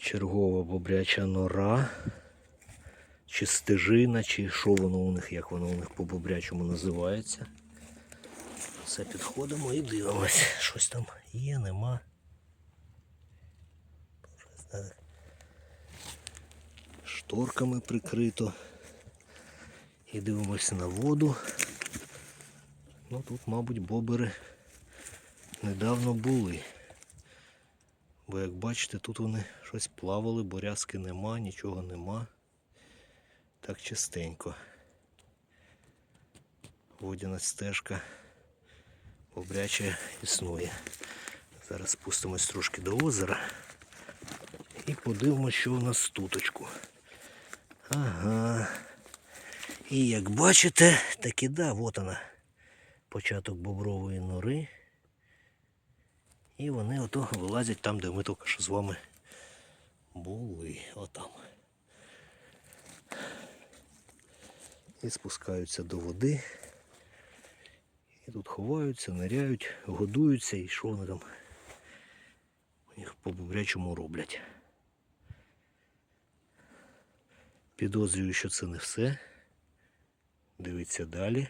Чергова бобряча нора. Чи стежина, чи що воно у них, як воно у них по бобрячому називається. Все підходимо і дивимось. Щось там є, нема. Шторками прикрито. І дивимося на воду. Ну тут, мабуть, бобери недавно були. Бо як бачите, тут вони щось плавали, борязки нема, нічого нема. Так чистенько. Водяна стежка бобряча існує. Зараз спустимось трошки до озера і подивимося, що у нас туточку. Ага. І як бачите, таки да, от вона. Початок бобрової нори. І вони ото вилазять там, де ми тільки що з вами були. Отам. І спускаються до води. І тут ховаються, ниряють, годуються і що вони там у них по бобрячому роблять. Підозрюю, що це не все. Дивіться далі.